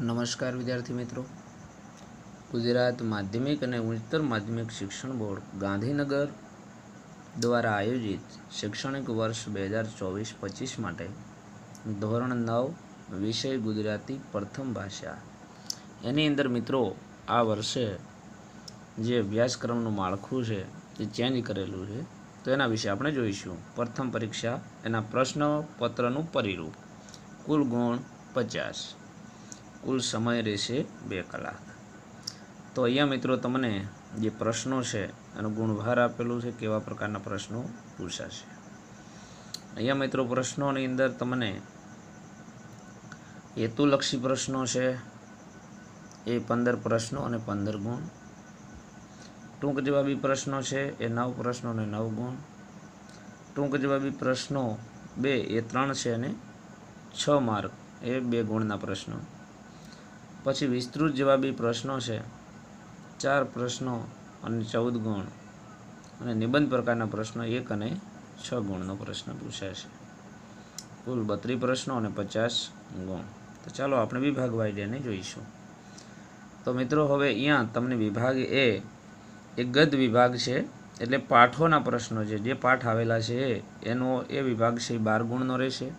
નમસ્કાર વિદ્યાર્થી મિત્રો. ગુજરાત માધ્યમિક અને ઉચ્ચતર માધ્યમિક શિક્ષણ બોર્ડ ગાંધીનગર દ્વારા આયોજિત શૈક્ષણિક વર્ષ બે હજાર ચોવીસ પચીસ માટે ધોરણ નવ, વિષય ગુજરાતી, પ્રથમ ભાષા. એની અંદર મિત્રો આ વર્ષે જે અભ્યાસક્રમનું માળખું છે તે ચેન્જ કરેલું છે. તો એના વિશે આપણે જોઈશું. પ્રથમ પરીક્ષા, એના પ્રશ્નપત્રનું પરિરૂપ. કુલ ગુણ પચાસ. કુલ સમય રહેશે બે કલાક. તો અહીંયા મિત્રો તમને જે પ્રશ્નો છે, એનું ગુણભાર આપેલું છે કેવા પ્રકારના પ્રશ્નો પૂછાશે. અહીંયા મિત્રો પ્રશ્નોની અંદર તમને હેતુલક્ષી પ્રશ્નો છે, એ પંદર પ્રશ્નો અને પંદર ગુણ. ટૂંક જવાબી પ્રશ્નો છે, એ નવ પ્રશ્નો અને નવ ગુણ. ટૂંક જવાબી પ્રશ્નો બે, એ ત્રણ છે અને છ માર્ક, એ બે ગુણના પ્રશ્નો. પછી વિસ્તૃત જવાબી પ્રશ્નો છે. ચાર પ્રશ્નો અને ચૌદ ગુણ. અને નિબંધ પ્રકારના પ્રશ્નો એક અને છ ગુણનો પ્રશ્ન પૂછાશે કુલ બત્રીસ પ્રશ્નો અને પચાસ ગુણ. તો ચાલો આપણે વિભાગ વાઇડિયાને જોઈશું. તો મિત્રો, હવે અહીંયા તમને વિભાગ એ એક ગદ વિભાગ છે, એટલે પાઠોના પ્રશ્નો છે. જે પાઠ આવેલા છે, એનો એ વિભાગ છે એ બાર ગુણનો રહેશે.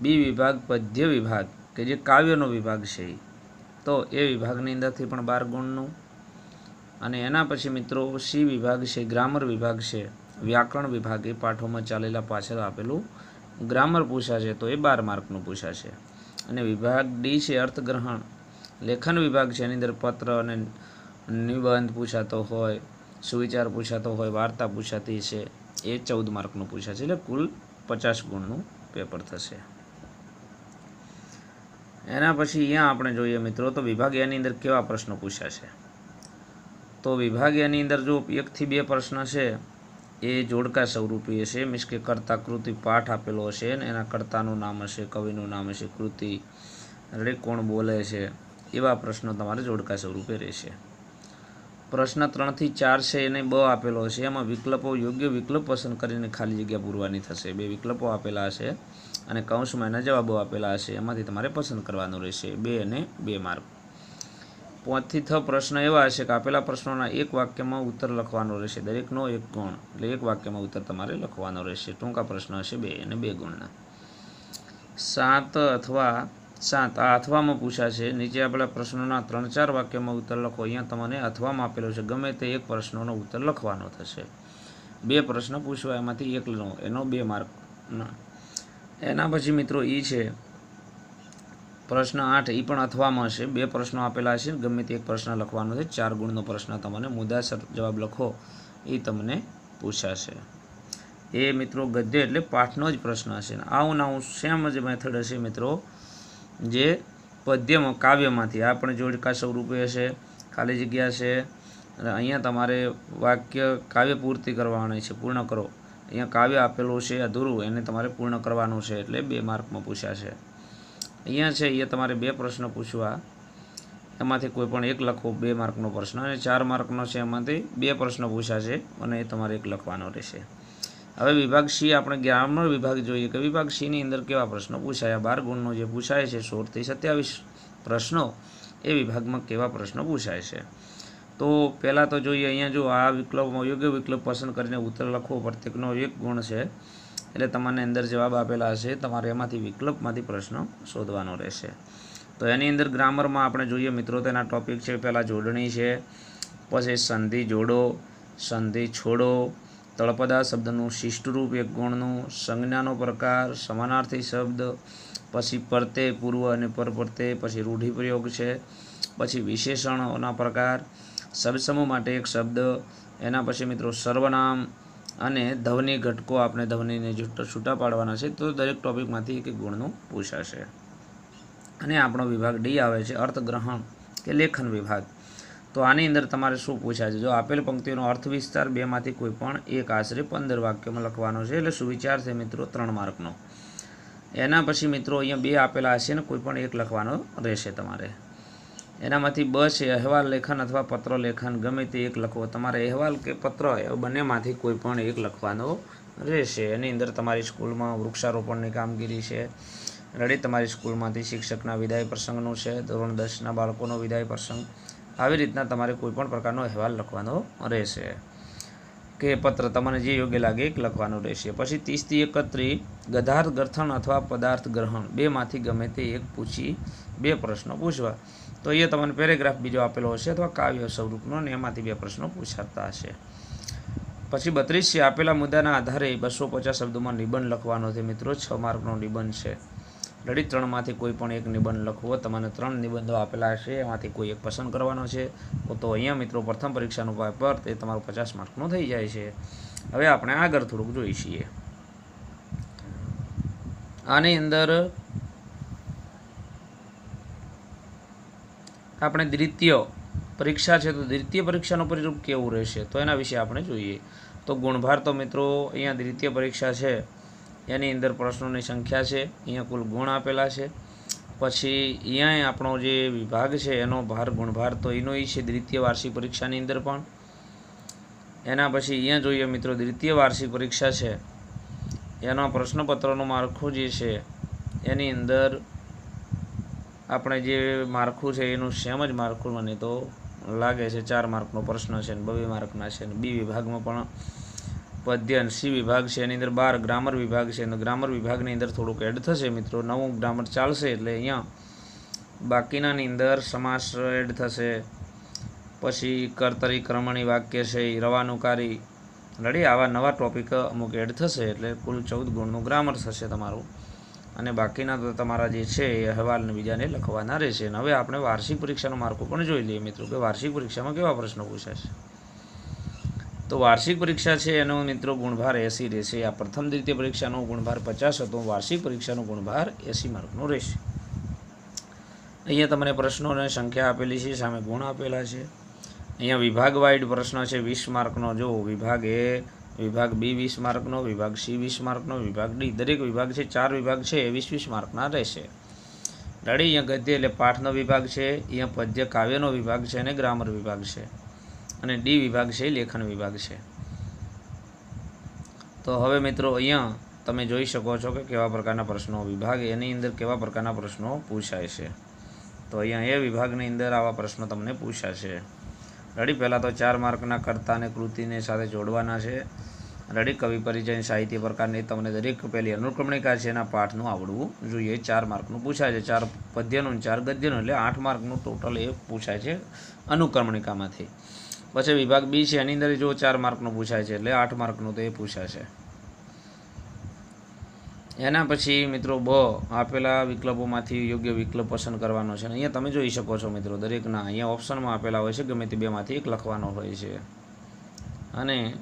બી વિભાગ પદ્ય વિભાગ, કે જે કાવ્યનો વિભાગ છે એ. તો એ વિભાગની અંદરથી પણ બાર ગુણનું. અને એના પછી મિત્રો સી વિભાગ છે, ગ્રામર વિભાગ છે, વ્યાકરણ વિભાગ એ પાઠોમાં ચાલેલા પાછળ આપેલું ગ્રામર પૂછાશે તો એ બાર માર્કનું પૂછાશે અને વિભાગ ડી છે, અર્થગ્રહણ. લેખન વિભાગ છે, એની અંદર પત્ર અને નિબંધ પૂછાતો હોય, સુવિચાર પૂછાતો હોય, વાર્તા પૂછાતી છે, એ ચૌદ માર્કનું પૂછાશે એટલે કુલ પચાસ ગુણનું પેપર થશે. એના પછી અહીંયા આપણે જોઈએ મિત્રો, તો વિભાગ અંદર કેવા પ્રશ્નો છે? તો વિભાગ અંદર જો એકથી બે પ્રશ્ન છે, એ જોડકા સ્વરૂપીય છે મીન્સ કે કર્તા કૃતિ પાઠ આપેલો હશે ને એના કર્તાનું નામ હશે, કવિનું નામ હશે, કૃતિ રે કોણ બોલે છે, એવા પ્રશ્નો તમારે જોડકા સ્વરૂપે રહેશે. પ્રશ્ન ત્રણથી ચાર છે એને બ આપેલો હશે. એમાં વિકલ્પો યોગ્ય વિકલ્પ પસંદ કરીને ખાલી જગ્યા પૂરવાની થશે. બે વિકલ્પો આપેલા હશે અને કૌંસમાં એના જવાબો આપેલા હશે. એમાંથી તમારે પસંદ કરવાનું રહેશે. બે અને બે માર્ક. પાંચથી થ પ્રશ્ન એવા હશે કે આપેલા પ્રશ્નોના એક વાક્યમાં ઉત્તર લખવાનો રહેશે. દરેકનો એક ગુણ. એટલે એક વાક્યમાં ઉત્તર તમારે લખવાનો રહેશે. ટૂંકા પ્રશ્ન હશે બે અને બે ગુણના. સાત અથવા સાત, આ અથવામાં પૂછાશે. નીચે આપેલા પ્રશ્નોના ત્રણ ચાર વાક્યમાં ઉત્તર લખો. અહીંયા તમને અથવામાં આપેલો છે. ગમે તે એક પ્રશ્નોનો ઉત્તર લખવાનો થશે. બે પ્રશ્ન પૂછવા, એમાંથી એકનો એનો બે માર્ક. એના પછી મિત્રો એ છે. પ્રશ્ન આઠ એ પણ અથવામાં હશે. બે પ્રશ્નો આપેલા છે. ગમે તે એક પ્રશ્ન લખવાનો છે. ચાર ગુણનો પ્રશ્ન તમને મુદ્દાસર જવાબ લખો. એ તમને પૂછાશે. એ મિત્રો ગદ્ય એટલે પાઠનો જ પ્રશ્ન હશે. આવું નાવું સેમ જ મેથડ હશે મિત્રો. જે પદ્યમાં, કાવ્યમાંથી. આ પણ જોડકા સ્વરૂપે હશે, ખાલી જગ્યા છે અને અહીંયા તમારે વાક્ય કાવ્ય પૂર્તિ કરવાની છે, પૂર્ણ કરો. અહીંયા કાવ્ય આપેલું છે, અધૂરું. એને તમારે પૂર્ણ કરવાનું છે, એટલે બે માર્કમાં પૂછાશે. અહીંયા છે એ તમારે બે પ્રશ્ન પૂછવા. એમાંથી કોઈ પણ એક લખવો, બે માર્કનો પ્રશ્ન. અને ચાર માર્કનો છે, એમાંથી બે પ્રશ્ન પૂછાશે, અને એ તમારે એક લખવાનો રહેશે. હવે વિભાગ સી, આપણે ગ્રામર વિભાગ જોઈએ કે વિભાગ સીની અંદર કેવા પ્રશ્નો પૂછાયા? બાર ગુણનો જે પૂછાય છે સોળથી સત્યાવીસ પ્રશ્નો, એ વિભાગમાં કેવા પ્રશ્નો પૂછાય છે? તો પહેલાં તો જોઈએ, અહીંયા જો આ વિકલ્પમાં યોગ્ય વિકલ્પ પસંદ કરીને ઉત્તર લખવો પ્રત્યેકનો એક ગુણ છે, એટલે તમને અંદર જવાબ આપેલા હશે. તમારે એમાંથી વિકલ્પમાંથી પ્રશ્ન શોધવાનો રહેશે. તો એની અંદર ગ્રામરમાં આપણે જોઈએ, મિત્રો, તેના ટોપિક છે, પહેલાં જોડણી છે, પછી સંધિ જોડો, સંધિ છોડો તળપદા શબ્દનું શિષ્ટરૂપ એક ગુણનું સંજ્ઞાનો પ્રકાર, સમાનાર્થી શબ્દ, પછી પરતે પૂર્વ અને પરપરતે, પછી રૂઢિપ્રયોગ છે, પછી વિશેષણોના પ્રકાર શબ્દસમૂહ માટે એક શબ્દ, એના પછી મિત્રો સર્વનામ અને ધ્વનિ ઘટકો આપણે ધ્વનિને છૂટા પાડવાના છે, તો દરેક ટોપિકમાંથી એક ગુણનું પૂછાશે. અને આપણો વિભાગ ડી આવે છે, અર્થગ્રહણ કે લેખન વિભાગ. તો આની અંદર તમારે શું પૂછાય છે? જો આપેલ પંક્તિનો અર્થ વિસ્તાર બેમાંથી કોઈ પણ એક આશરે પંદર વાક્યમાં લખવાનો છે, એટલે સુવિચાર છે મિત્રો ત્રણ માર્કનો. એના પછી મિત્રો અહીંયા બે આપેલા હશે ને કોઈ પણ એક લખવાનો રહેશે તમારે. એનામાંથી બ છે, અહેવાલ લેખન અથવા પત્ર લેખન. ગમે તે એક લખવો તમારે અહેવાલ કે પત્ર એ બંનેમાંથી કોઈ પણ એક લખવાનો રહેશે. એની અંદર તમારી સ્કૂલમાં વૃક્ષારોપણની કામગીરી છે. રેડી તમારી સ્કૂલમાંથી શિક્ષકના વિદાય પ્રસંગનું છે. ધોરણ દસના બાળકોનો વિદાય પ્રસંગ. આવી રીતના તમારે કોઈપણ પ્રકારનો અહેવાલ લખવાનો રહેશે. કે પત્ર તમને જે યોગ્ય લાગે એક લખવાનું રહેશે. પછી ત્રીસથી એકત્રી, ગધાર ગરથણ અથવા પદાર્થ ગ્રહણ. બેમાંથી ગમે તે એક પૂછી બે પ્રશ્નો પૂછવા. તો એ તમને પેરેગ્રાફ બીજો આપેલો હશે અથવા કાવ્ય સ્વરૂપનો ને એમાંથી બે પ્રશ્નો પૂછાતા હશે. પછી બત્રીસ છે આપેલા મુદ્દાના આધારે બસો પચાસ શબ્દોમાં નિબંધ લખવાનો છે મિત્રો. છ માર્કનો નિબંધ છે. લડી ત્રણમાંથી કોઈ પણ એક નિબંધ લખવો તમને ત્રણ નિબંધો આપેલા હશે એમાંથી કોઈ એક પસંદ કરવાનો છે, તો અહીંયા મિત્રો પ્રથમ પરીક્ષાનું પેપર તે તમારું પચાસ માર્કનું થઈ જાય છે. હવે આપણે આગળ થોડુંક જોઈ છીએ. આની અંદર આપણે દ્વિતીય પરીક્ષા છે, તો દ્વિતીય પરીક્ષાનું પરિરૂપ કેવું રહેશે? તો એના વિશે આપણે જોઈએ. તો ગુણભાર તો મિત્રો અહીંયા દ્વિતીય પરીક્ષા છે. એની અંદર પ્રશ્નોની સંખ્યા છે, અહીંયા કુલ ગુણ આપેલા છે. પછી અહીંયા આપણો જે વિભાગ છે, એનો ભાર ગુણભાર તો એનો એ છે, દ્વિતીય વાર્ષિક પરીક્ષાની અંદર પણ. એના પછી અહીંયા જોઈએ મિત્રો, દ્વિતીય વાર્ષિક પરીક્ષા છે. એના પ્રશ્નપત્રનું માળખું જે છે, એની અંદર આપણે જે માળખું છે, એનું સેમ જ માળખું મને તો લાગે છે, ચાર માર્કનો પ્રશ્ન છે ને, બબે માર્કના છે ને, બી વિભાગમાં પણ પદ્ય અને સી વિભાગ છે, એની અંદર બાર ગ્રામર વિભાગ છે, અને ગ્રામર વિભાગની અંદર થોડુંક એડ થશે મિત્રો. નવું ગ્રામર ચાલશે એટલે અહીંયા બાકીનાની અંદર સમાસ એડ થશે. પછી કર્તરી, ક્રમણી વાક્ય છે રવાનુકારી. રેડી? આવા નવા ટોપિક અમુક એડ થશે એટલે કુલ ચૌદ ગુણનું ગ્રામર થશે તમારું. અને બાકીના તો તમારા જે છે, એ અહેવાલને બીજાને લખવાના રહેશે. અને હવે આપણે વાર્ષિક પરીક્ષાનું માર્કો પણ જોઈ લઈએ મિત્રો, કે વાર્ષિક પરીક્ષામાં કેવા પ્રશ્નો પૂછાશે તો વાર્ષિક પરીક્ષા છે એનો મિત્રો ગુણભાર એસી રહેશે. આ પ્રથમ દ્વિતીય પરીક્ષાનો ગુણભાર પચાસ હતો. વાર્ષિક પરીક્ષાનો ગુણભાર એસી માર્કનો રહેશે. અહીંયા તમને પ્રશ્નોની સંખ્યા આપેલી છે, સામે ગુણ આપેલા છે. અહીંયા વિભાગ વાઇડ પ્રશ્ન છે, વીસ માર્કનો. જો વિભાગ એ, વિભાગ બી વીસ માર્કનો, વિભાગ સી વીસ માર્કનો, વિભાગ ડી. દરેક વિભાગ છે, ચાર વિભાગ છે, એ વીસ વીસ માર્કના રહેશે. રડી અહીંયા ગદ્ય એટલે પાઠનો વિભાગ છે, અહીંયા પદ્ય કાવ્યનો વિભાગ છે અને ગ્રામર વિભાગ છે. અને ડી વિભાગ છે, લેખન વિભાગ છે. તો હવે મિત્રો અહીંયા તમે જોઈ શકો છો કે કેવા પ્રકારના પ્રશ્નો વિભાગ એની અંદર કેવા પ્રકારના પ્રશ્નો પૂછાય છે. તો અહીંયા એ વિભાગની અંદર આવા પ્રશ્નો તમને પૂછાશે. રડી પહેલાં તો ચાર માર્કના કર્તા અને કૃતિને સાથે જોડવાના છે. રડી કવિ, પરિચય સાહિત્ય પ્રકારની તમને દરેક પહેલી અનુક્રમણિકા છે, એના પાઠનું આવડવું જોઈએ. ચાર માર્કનું પૂછાય છે, ચાર પદ્યનું ચાર ગદ્યનું, એટલે આઠ માર્કનું ટોટલ એ પૂછાય છે અનુક્રમણિકામાંથી. પછી વિભાગ બી છે, એની અંદર જો ચાર માર્કનું પૂછાય છે, એટલે આઠ માર્કનું તો એ પૂછાશે. એના પછી મિત્રો બ, આપેલા વિકલ્પોમાંથી યોગ્ય વિકલ્પ પસંદ કરવાનો છે. અહીંયા તમે જોઈ શકો છો મિત્રો, દરેકના અહીંયા ઓપ્શનમાં આપેલા હોય છે, ગમે તે બેમાંથી એક લખવાનો હોય છે. અને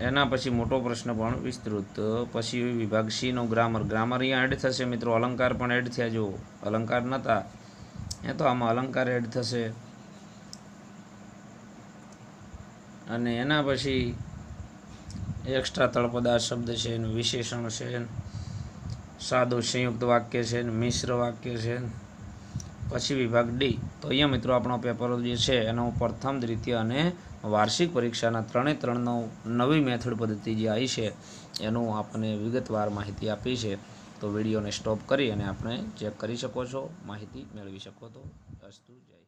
એના પછી મોટો પ્રશ્ન પણ વિસ્તૃત. પછી વિભાગ સીનો ગ્રામર. ગ્રામર અહીંયા એડ થશે મિત્રો, અલંકાર પણ એડ થયા. જો અલંકાર નહોતા એ તો આમાં અલંકાર એડ થશે. અને એના પછી એક્સ્ટ્રા તળપદાર શબ્દ છે, એનું વિશેષણ છે, સાદું સંયુક્ત વાક્ય છે મિશ્ર વાક્ય છે. પછી વિભાગ ડી તો અહીંયા મિત્રો આપણો પેપર જે છે, એનો પ્રથમ દ્વિતીય અને વાર્ષિક પરીક્ષાના ત્રણે ત્રણનો નવી મેથડ પદ્ધતિ જે આવી છે, એનું આપણને વિગતવાર માહિતી આપી છે. તો વિડીયોને સ્ટોપ કરી અને આપણે ચેક કરી શકો છો, માહિતી મેળવી શકો તો અસ્તુ જય